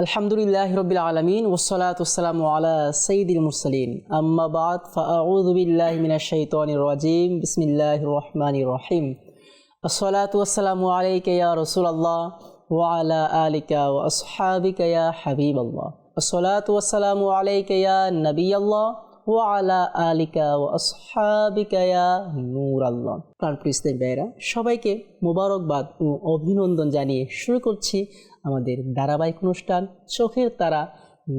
আলহামদুলিল্লাহ রবিল আলমিন ওসলাত ওসালাম আলা সঈদুল মুরসালিন। আম্মা বাদ ফাউদুবিল্লাহ মিনা শৈতানির রাজিম। বিসমিল্লাহ রহমান রহিম। আসসালাতু ওয়াসসালামু আলাইকা ইয়া রাসূলুল্লাহ, ওয়া আলা আলিকা ওয়া আসহাবিকা ইয়া হাবিবাল্লাহ। আসসালাতু ওয়াসসালামু আলাইকা ইয়া নবিয়াল্লাহ, ওয়া আলা আলিকা আসহাবিকা ইয়া নূরাল্লাহ। প্রাণ প্রিস্তের বেয়েরা সবাইকে মোবারকবাদ ও অভিনন্দন জানিয়ে শুরু করছি আমাদের ধারাবাহিক অনুষ্ঠান চোখের তারা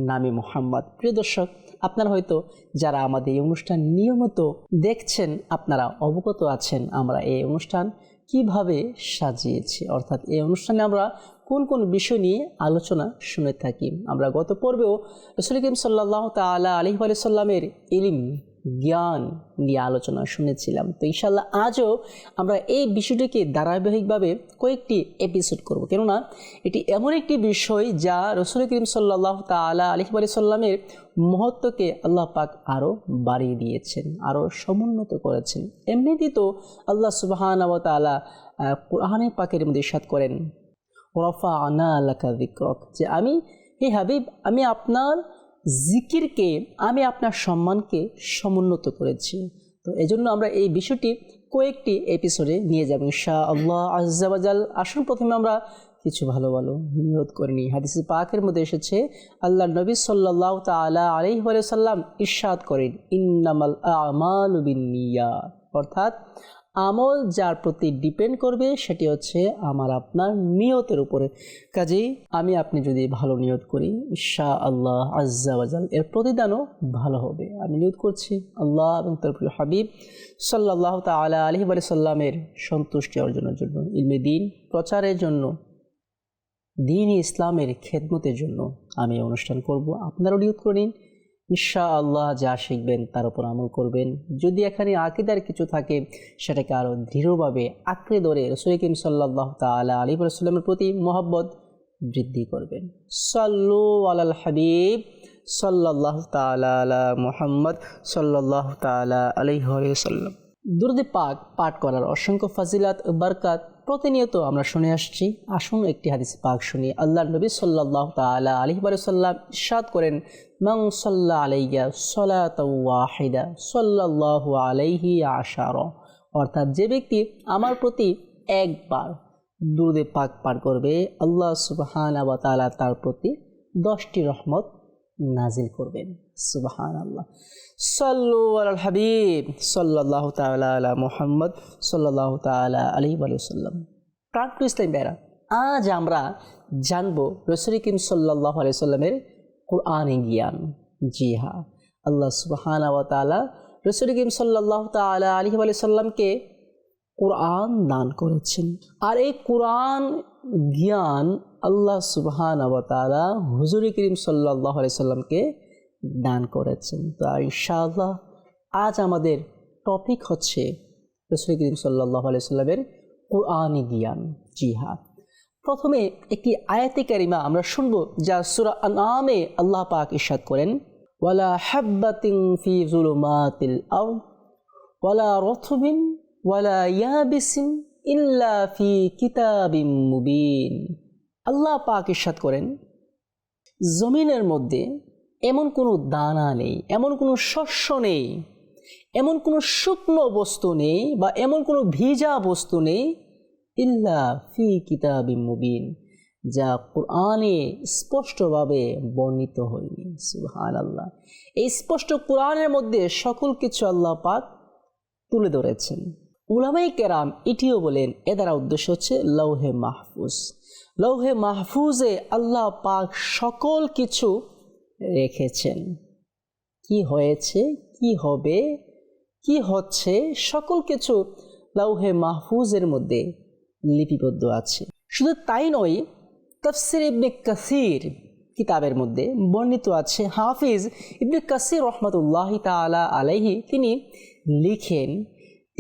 নামে মোহাম্মদ। প্রিয় দর্শক, আপনারা হয়তো যারা আমাদের এই অনুষ্ঠান নিয়মিত দেখছেন, আপনারা অবগত আছেন আমরা এই অনুষ্ঠান কীভাবে সাজিয়েছি। অর্থাৎ এই অনুষ্ঠানে আমরা কোন কোন বিষয় নিয়ে আলোচনা শুনে থাকি। আমরা গত পর্বেও রসুল করিম সাল্লাহ তালা আলি সাল্লামের ইলিম জ্ঞান নিয়ে আলোচনা শুনেছিলাম। তো ইনশাল্লাহ আজও আমরা এই বিষয়টিকে ধারাবাহিকভাবে কয়েকটি এপিসোড করব। কেননা এটি এমন একটি বিষয় যা রসুল করিম সাল্লাহ তালা আলি সাল্লামের মহত্বকে আল্লাহ পাক আরও বাড়িয়ে দিয়েছেন, আরও সমুন্নত করেছেন। এমনিতেই তো আল্লাহ সুবাহান তালা কোরআনে পাকের মধ্যে সাত করেন রফা আনা বিক্রক যে আমি, হে হাবিব, আমি আপনার জিকিরকে আমি আপনার সম্মানকে সমুন্নত করেছি। তো এই জন্য আমরা এই বিষয়টি কয়েকটি এপিসোডে নিয়ে যাব শাহ আল্লাহ আজাল আসুন প্রথমে আমরা কিছু ভালো ভালো নিয়োগ করে নিই। হাদিস পাকের মধ্যে এসেছে আল্লাহ নবী সাল্লাহ তালা আলি সাল্লাম ইরশাদ করেন, ইন্নামাল আমাল অর্থাৎ আমল যার প্রতি ডিপেন্ড করবে সেটি হচ্ছে আমার আপনার নিয়তের উপরে। কাজেই আমি আপনি যদি ভালো নিয়ত করি ঈশা আল্লাহ আজ্জাওয়াজাল এর প্রতিদানও ভালো হবে। আমি নিয়ত করছি আল্লাহ এবং তার প্রিয় হাবিব সাল্লাহ তালা আলহি আলি সাল্লামের সন্তুষ্টি অর্জনের জন্য, ইলমে দিন প্রচারের জন্য, দিন ইসলামের খেদমতের জন্য আমি অনুষ্ঠান করব। আপনারাও নিয়ত করে নিন। ঈশা আল্লাহ যা শিখবেন তার উপর আমল করবেন। যদি এখানে আকিদার কিছু থাকে, সেটাকে আরও দৃঢ়ভাবে আঁকড়ে ধরে রসুল কিম সাল্লাহ তালা আলী সাল্লামের প্রতি মোহাব্বত বৃদ্ধি করবেন। সাল্লু আলাল হাবিব সাল্লাহ তালা আলা মোহাম্মদ সাল্লাহ তালা আলহিসাল্লাম দুর্দে পাক পাঠ করার অসংখ্য ফাজিলাত বারকাত প্রতিনিয়ত আমরা শুনে আসছি। আসুন একটি হাদিস পাক শুনি। আল্লাহ নবী সাল্লাহ তালা আলহি সাল্লাম ইসাদ করেন মং সাল্লাহ আলাইয়া সলাহিদা সাল্লাহ আলাইহি আশার। অর্থাৎ যে ব্যক্তি আমার প্রতি একবার দুর্দে পাক পাঠ করবে, আল্লাহ সুবাহান আবা তালা তার প্রতি দশটি রহমত নাজিল করবেন। সুবাহান আল্লাহ মোহাম্মদ বেড়া আজ আমরা জানব রসুল কিম সাল্লাহ আলি কোরআনে জ্ঞান। জি হা আল্লাহ সুবাহান রসুল কিম সাল্লাহ তালা আলী সাল্লামকে কোরআন দান করেছেন। আর এই কোরআন জ্ঞান আল্লাহ সুবহান আবতালা হুজুরি করিম সাল্লাহ সাল্লামকে দান করেছেন। তো ইনশাআল্লাহ আজ আমাদের টপিক হচ্ছে রসুল করিম সাল্লাহ সাল্লামের কোরআনি জ্ঞান জি প্রথমে একটি আয়াতি কারিমা আমরা শুনব, যা সুরা আনামে আল্লাহ পাক ইসাদ করেন, ওয়ালা হাব্বাতিং ফি জুলুমাতিল আও ওয়ালা রথবিন ওয়ালা ইয়াবিসিন ইল্লা ফি কিতাবিম মুবিন। আল্লাহ পাক ইসাদ করেন, জমিনের মধ্যে এমন কোনো দানা নেই, এমন কোনো শস্য নেই, এমন কোনো শুকনো বস্তু নেই বা এমন কোনো ভিজা বস্তু নেই ইল্লা ফি কিতাবিম মুবিন, যা কোরআনে স্পষ্টভাবে বর্ণিত হয়নি। সুহান আল্লাহ এই স্পষ্ট কোরআনের মধ্যে সকল কিছু আল্লাহ পাক তুলে ধরেছেন। উলামাই কেরাম এটিও বলেন, এ দ্বারা উদ্দেশ্য হচ্ছে লৌহে মাহফুজ। লৌহে মাহফুজে আল্লাহ পাক সকল কিছু রেখেছেন। কি হয়েছে? কি হবে? কি হচ্ছে? সকল কিছু লৌহে মাহফুজের মধ্যে লিপিবদ্ধ আছে। শুধু তাই নয়, তফসির ইবনে কাসির কিতাবের মধ্যে বর্ণিত আছে। হাফিজ ইবনে কাসির রহমতুল্লাহ তালা আলাইহি তিনি লিখেন,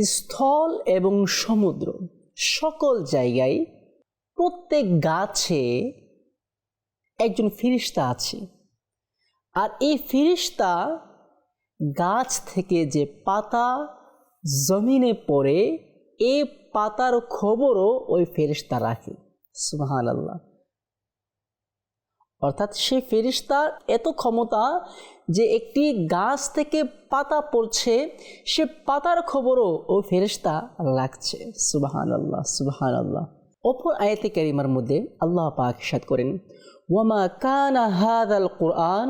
স্থল এবং সমুদ্র সকল জায়গায় প্রত্যেক গাছে একজন ফিরিস্তা আছে। আর এই ফিরিস্তা গাছ থেকে যে পাতা জমিনে পড়ে, এই পাতার খবরও ওই ফেরিস্তা রাখে। সুহান আল্লাহ অর্থাৎ সে ফেরিস্তার এত ক্ষমতা যে একটি গাছ থেকে পাতা পড়ছে, সে পাতার খবরও ও ফেরিস্তা রাখছে। সুবাহান আল্লাহ সুবাহান আল্লাহ অপর আয়াতে কারিমার মধ্যে আল্লাহ পাক সাদ করেন ওয়ামা কানা হাদাল কোরআন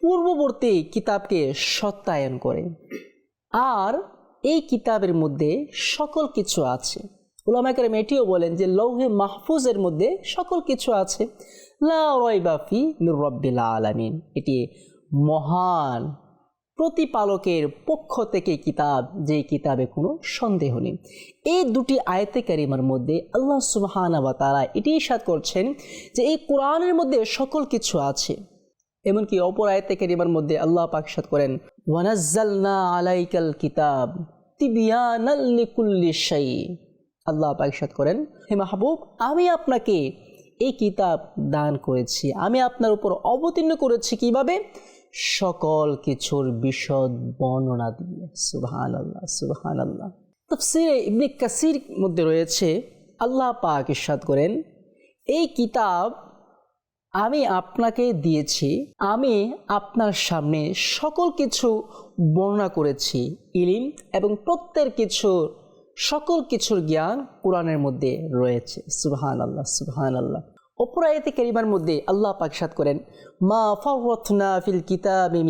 পূর্ববর্তী কিতাবকে সত্যায়ন করে। আর এই কিতাবের মধ্যে সকল কিছু আছে। উলামাকের এটিও বলেন যে, লৌহে মাহফুজের মধ্যে সকল কিছু আছে। লা রয়বাফি মির রব্বিল আলামিন। এটি মহান প্রতিপালকের পক্ষ থেকে কিতাব, যে কিতাবে কোনো সন্দেহ নেই। এই দুটি আয়তে কারিমার মধ্যে আল্লাহ সুবাহানা বা তারা এটি ইসাদ করছেন যে, এই কোরআনের মধ্যে সকল কিছু আছে। এমনকি অপর আয়তে কারিমার মধ্যে আল্লাহ পাক সাদ করেন, ওয়ানাজ্জালনা আলাইকাল কিতাব আল্লাহ পাক সাদ করেন, হে মাহবুব, আমি আপনাকে এই কিতাব দান করেছি। আমি আপনার উপর অবতীর্ণ করেছি কীভাবে? সকল কিছুর বিশদ বর্ণনা দিয়ে। সুবহান আল্লাহ সুবহান আল্লাহ তফসিরে ইবনে কাসির মধ্যে রয়েছে, আল্লাহ পাক ইরশাদ করেন, এই কিতাব আমি আপনাকে দিয়েছি, আমি আপনার সামনে সকল কিছু বর্ণনা করেছি, ইলিম এবং প্রত্যেক কিছুর সকল কিছুর জ্ঞান কোরআনের মধ্যে রয়েছে। সুবহান আল্লাহ সুবহান আল্লাহ অপর আয়াতে কারিমার মধ্যে আল্লাহ পাক সাদ করেন, মা ফাওয়াতনা ফিল কিতাবি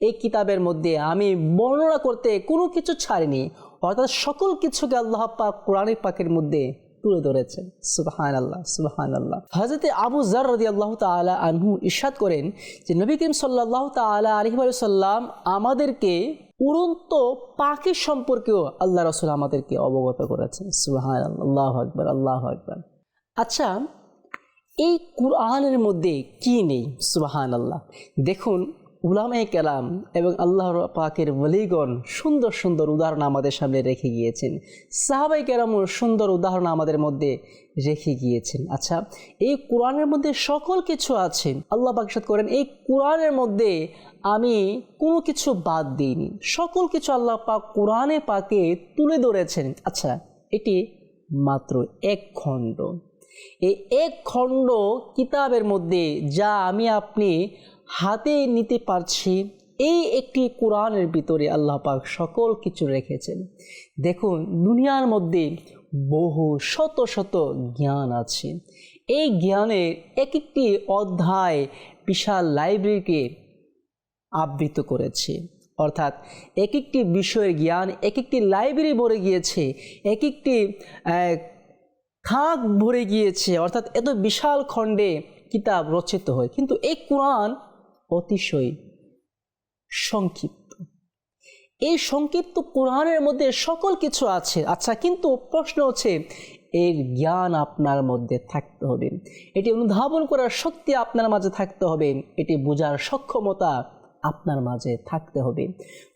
এই কিতাবের মধ্যে আমি বর্ণনা করতে কোনো কিছু ছাড়িনি, অর্থাৎ সকল কিছুকে আল্লাহ পাক কোরআন পাকের মধ্যে তুলে ধরেছেন। সুবাহান আল্লাহ সুবাহান আল্লাহ হজরতে আবু জার রদি আল্লাহ তালা আনহু ইরশাদ করেন যে, নবী করিম সাল্লাহ তালা আলহিম সাল্লাম আমাদেরকে উড়ন্ত পাখি সম্পর্কেও আল্লাহ রসুল আমাদেরকে অবগত করেছেন। সুবাহান আল্লাহ আকবর আল্লাহ আকবর। আচ্ছা এই কুরআনের মধ্যে কি নেই? সুবাহান আল্লাহ দেখুন উলামে কেলাম এবং আল্লাহ পাকের বলিগণ সুন্দর সুন্দর উদাহরণ আমাদের সামনে রেখে গিয়েছেন। সাহাবাই কেরামও সুন্দর উদাহরণ আমাদের মধ্যে রেখে গিয়েছেন। আচ্ছা এই কোরআনের মধ্যে সকল কিছু আছে। আল্লাহ পাকসাদ করেন, এই কোরআনের মধ্যে আমি কোনো কিছু বাদ দিইনি। সকল কিছু আল্লাহ পাক কোরআনে পাকে তুলে ধরেছেন। আচ্ছা এটি মাত্র এক খণ্ড। এই এক খণ্ড কিতাবের মধ্যে যা আমি আপনি হাতে নিতে পারছি। এই একটি কোরআনের ভিতরে আল্লাহ পাক সকল কিছু রেখেছেন। দেখুন, দুনিয়ার মধ্যে বহু, শত শত জ্ঞান আছে। এই জ্ঞানের এক একটি অধ্যায় বিশাল লাইব্রেরিকে আবৃত করেছে। অর্থাৎ এক একটি বিষয়ের জ্ঞান এক একটি লাইব্রেরি ভরে গিয়েছে এক একটি খাক ভরে গিয়েছে। অর্থাৎ এত বিশাল খণ্ডে কিতাব রচিত হয়। কিন্তু এই কোরআন অতিশয় সংক্ষিপ্ত। এই সংক্ষিপ্ত কোরআনের মধ্যে সকল কিছু আছে। আচ্ছা কিন্তু প্রশ্ন হচ্ছে, এর জ্ঞান আপনার মধ্যে থাকতে হবে। এটি অনুধাবন করার শক্তি আপনার মাঝে থাকতে হবে। এটি বোঝার সক্ষমতা আপনার মাঝে থাকতে হবে।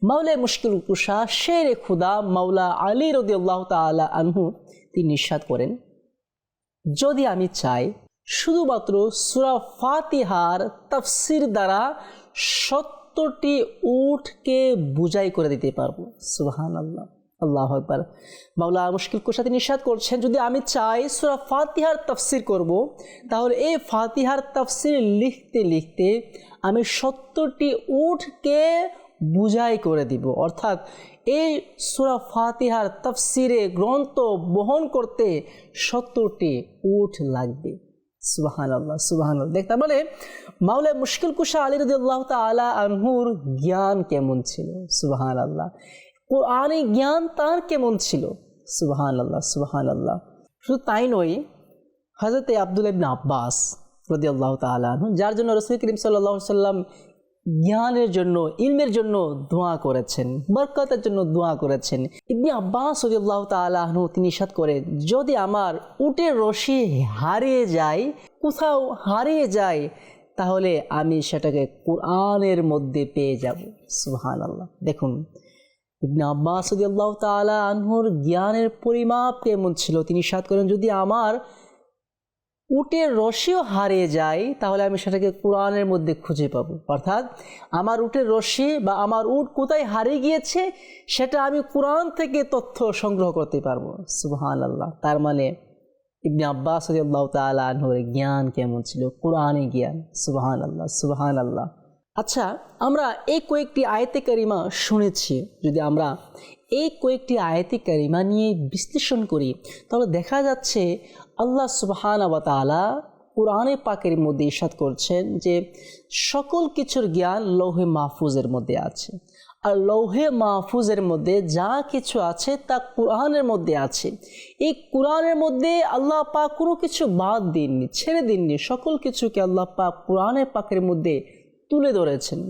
মাওলা মুশকিল কুষা শের খুদা মাওলা আলী রদি আল্লাহ তালা আনহু, তিনি নিঃসাদ করেন, যদি আমি চাই শুধুমাত্র সুরা ফাতিহার তফসির দ্বারা সত্তরটি উঠকে বুঝাই করে দিতে পারব। সুবাহান আল্লাহ আল্লাহ একবার মাওলা মুশকিল কুশাতি নিষাদ করছেন, যদি আমি চাই সুরা ফাতিহার তফসির করব, তাহলে এই ফাতিহার তফসির লিখতে লিখতে আমি সত্তরটি উঠকে বুঝাই করে দিব। অর্থাৎ এই সুরা ফাতিহার তফসিরে গ্রন্থ বহন করতে সত্তরটি উঠ লাগবে। সুবাহান আল্লাহ সুবাহান দেখ তার মানে মুশকিল কুশা আলী রদি আল্লাহ তালা আনহুর জ্ঞান কেমন ছিল? সুবাহান আল্লাহ কোরআনে জ্ঞান তার কেমন ছিল? সুবাহান আল্লাহ সুবাহান আল্লাহ শুধু তাই নয় হজরত আবদুল আব্বাস রদি আল্লাহ তালা যার জন্য রসুল করিম সাল্লাহ সাল্লাম জ্ঞানের জন্য, ইলমের জন্য দোয়া করেছেন, বরকতের জন্য দোয়া করেছেন। ইবনি আব্বাস সদিয়াল্লাহ তালাহনু তিনি সাত করে, যদি আমার উটের রশি হারিয়ে যায়, কোথাও হারিয়ে যায়, তাহলে আমি সেটাকে কোরআনের মধ্যে পেয়ে যাব। সুহান আল্লাহ দেখুন, ইবনে আব্বাস সদিয়াল্লাহ তালা আনহুর জ্ঞানের পরিমাপ কেমন ছিল, তিনি সাত করেন, যদি আমার উটের রশিও হারিয়ে যায়, তাহলে আমি সেটাকে কোরআনের মধ্যে খুঁজে পাবো। অর্থাৎ আমার উটের রশি বা আমার উট কোথায় হারিয়ে গিয়েছে, সেটা আমি কোরআন থেকে তথ্য সংগ্রহ করতে পারব। সুবহান আল্লাহ তার মানে ইবনে আব্বাস আল্লাহ তালহর জ্ঞান কেমন ছিল? কোরআনে জ্ঞান। সুবহান আল্লাহ সুবহান আল্লাহ আচ্ছা আমরা এই কয়েকটি আয়তে কারিমা শুনেছি। যদি আমরা এই কয়েকটি আয়তে কারিমা নিয়ে বিশ্লেষণ করি, তাহলে দেখা যাচ্ছে আল্লাহ সুবহান তালা কোরআনে পাকের মধ্যে ইসাদ করছেন যে সকল কিছুর জ্ঞান লৌহে মাহফুজের মধ্যে আছে। আর লৌহে মাহফুজের মধ্যে যা কিছু আছে তা কোরআনের মধ্যে আছে। এই কোরআনের মধ্যে আল্লাহ পাক কোনো কিছু বাদ দিননি, ছেড়ে দিননি, সকল কিছুকে আল্লাহ পাক কোরআনের পাকের মধ্যে তুলে ধরেছেন।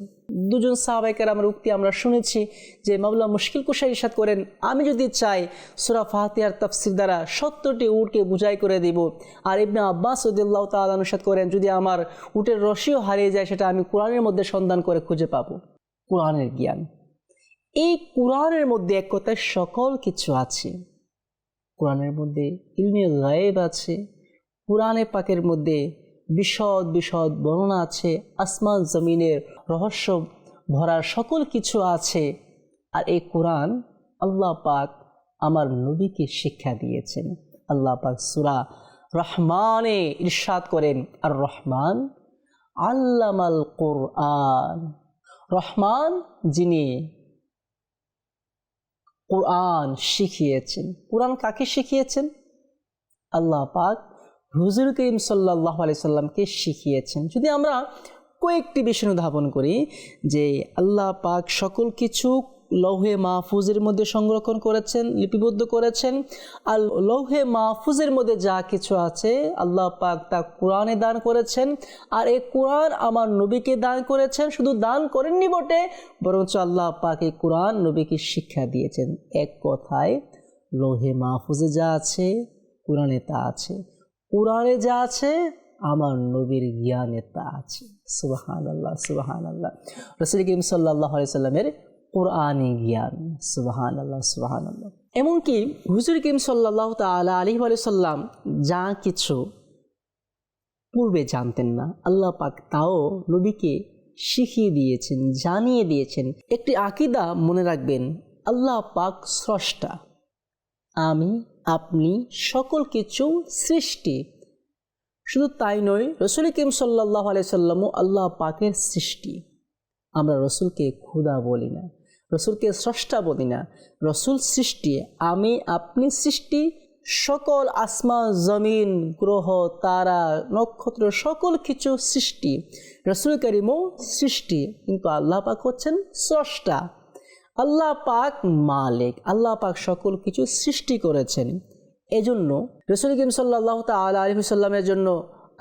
দুজন সাহাবাইকার আমার উক্তি আমরা শুনেছি যে মামলা মুশকিল কুশাই ইসাদ করেন, আমি যদি চাই সুরা ফাহাতিয়ার তফসির দ্বারা সত্তরটি উটকে বুঝাই করে দিব। আর ইবনা আব্বাস উদ্দুল্লাহ উদ্দিল্লাহ তালানুসাদ করেন, যদি আমার উটের রশিও হারিয়ে যায়, সেটা আমি কোরআনের মধ্যে সন্ধান করে খুঁজে পাবো। কোরআনের জ্ঞান। এই কোরআনের মধ্যে এক কথায় সকল কিছু আছে। কোরআনের মধ্যে ইলমি গায়েব আছে, কোরআনে পাকের মধ্যে বিশদ বিশদ বর্ণনা আছে, আসমান জমিনের রহস্য ভরার সকল কিছু আছে। আর এই কোরআন আল্লাহ পাক আমার নবীকে শিক্ষা দিয়েছেন। আল্লাহ পাক সুরা রহমানে ইরশাদ করেন, আর রহমান আল্লামাল কোরআন। রহমান যিনি কোরআন শিখিয়েছেন। কোরআন কাকে শিখিয়েছেন? আল্লাহ পাক হুজুর করিম সাল্লাহ সাল্লামকে শিখিয়েছেন। যদি আমরা কয়েকটি বিষয় উদ্ভাবন করি, যে আল্লাহ পাক সকল কিছু লৌহে মাহফুজের মধ্যে সংরক্ষণ করেছেন, লিপিবদ্ধ করেছেন, আর লৌহে মাহফুজের মধ্যে যা কিছু আছে আল্লাহ পাক তা কোরআনে দান করেছেন, আর এই কোরআন আমার নবীকে দান করেছেন, শুধু দান করেননি বটে, বরঞ্চ আল্লাহ পাক এই কোরআন নবীকে শিক্ষা দিয়েছেন। এক কথায়, লৌহে মাহফুজে যা আছে, কোরআনে তা আছে। কোরআনে যা আছে, আমার নবীর জ্ঞানে তা আছে। সুবাহান আল্লাহ সুবাহান আল্লাহ রসুল করিম সাল্লাহ সাল্লামের কোরআনি জ্ঞান। সুবাহান আল্লাহ সুবাহান আল্লাহ এমনকি হুজুর করিম সাল্লাহ তালা আলী সাল্লাম যা কিছু পূর্বে জানতেন না, আল্লাহ পাক তাও নবীকে শিখিয়ে দিয়েছেন, জানিয়ে দিয়েছেন। একটি আকিদা মনে রাখবেন, আল্লাহ পাক স্রষ্টা। আমি, আপনি সকল কিছু সৃষ্টি। শুধু তাই নয়, রসুল কিম সাল্লাহ আলাইসাল্লামও আল্লাহ পাকের সৃষ্টি। আমরা রসুলকে ক্ষুদা বলি না, রসুলকে স্রষ্টা বলি না। রসুল সৃষ্টি, আমি, আপনি সৃষ্টি, সকল আসমান, জমিন, গ্রহ, তারা, নক্ষত্র, সকল কিছু সৃষ্টি। রসুল করিমও সৃষ্টি, কিন্তু আল্লাহ পাক হচ্ছেন স্রষ্টা। আল্লাহ পাক মালিক, আল্লাহ পাক সকল কিছু সৃষ্টি করেছেন। এজন্য রসুল কিম সাল্লাহ তাল আলহিসাল্লামের জন্য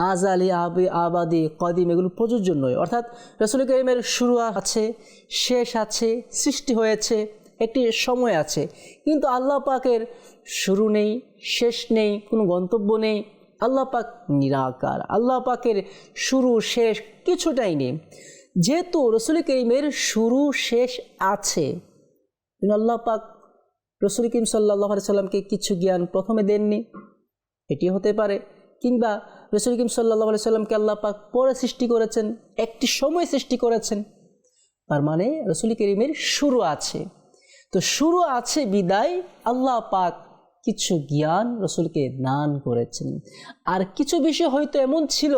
আজ আলী আবি, আবাদি, কদিম এগুলো প্রযোজ্য নয়। অর্থাৎ রসুল করিমের শুরু আছে, শেষ আছে, সৃষ্টি হয়েছে, একটি সময় আছে। কিন্তু আল্লাহ পাকের শুরু নেই, শেষ নেই, কোনো গন্তব্য নেই। আল্লাহ পাক নিরাকার, আল্লাহ পাকের শুরু, শেষ কিছুটাই নেই। যেহেতু রসুল করিমের শুরু, শেষ আছে আল্লাহ পাক রসুল করিম সাল্লাহ সাল্লামকে কিছু জ্ঞান প্রথমে দেননি, এটি হতে পারে। কিংবা রসুল কিম সাল্লাহ সাল্লামকে আল্লাহ পাক পরে সৃষ্টি করেছেন, একটি সময় সৃষ্টি করেছেন। তার মানে রসুল করিমের শুরু আছে। তো শুরু আছে বিদায় আল্লাহ পাক কিছু জ্ঞান রসুলকে দান করেছেন। আর কিছু বিষয় হয়তো এমন ছিল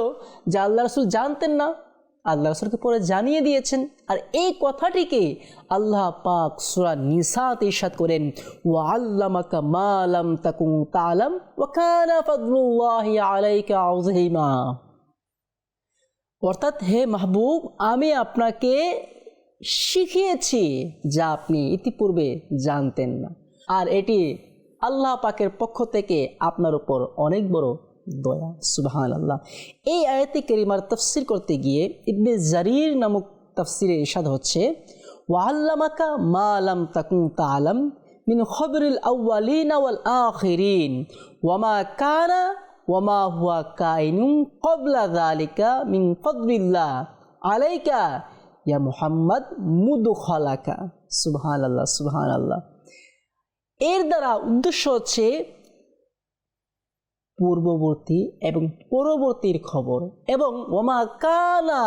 যে আল্লাহ রসুল জানতেন না আল্লাহ রসুলকে পরে জানিয়ে দিয়েছেন। আর এই কথাটিকে আল্লাহ পাক সুরা নিসাত ইরশাদ করেন ও আল্লামাকা মালাম তাকুম তালাম ওয়াকানা ফাদলুল্লাহি আলাইকা আযীমা। অর্থাৎ, হে মাহবুব, আমি আপনাকে শিখিয়েছি যা আপনি ইতিপূর্বে জানতেন না। আর এটি আল্লাহ পাকের পক্ষ থেকে আপনার উপর অনেক বড় দয়া সুবাহান আল্লাহ এই আয়াতে কেরিমার তফসির করতে গিয়ে ইবনে জারির নামক তাফসিরে ইরশাদ হচ্ছে ওয়াল্লামাকা মা লাম তাকুন তালাম মিন খবরিল আউয়ালিন ওয়াল আখিরিন ওয়ামা কানা ওয়ামা হুয়া কাইনু কবলা যালিকা মিন ফদলিল্লাহ। আলাইকা ইয়া মুহাম্মদ মুদখালাকা। সুবহানাল্লাহ সুবহানাল্লাহ। এর দ্বারা উদ্দেশ্য হচ্ছে পূর্ববর্তী এবং পরবর্তীর খবর এবং ওমা কানা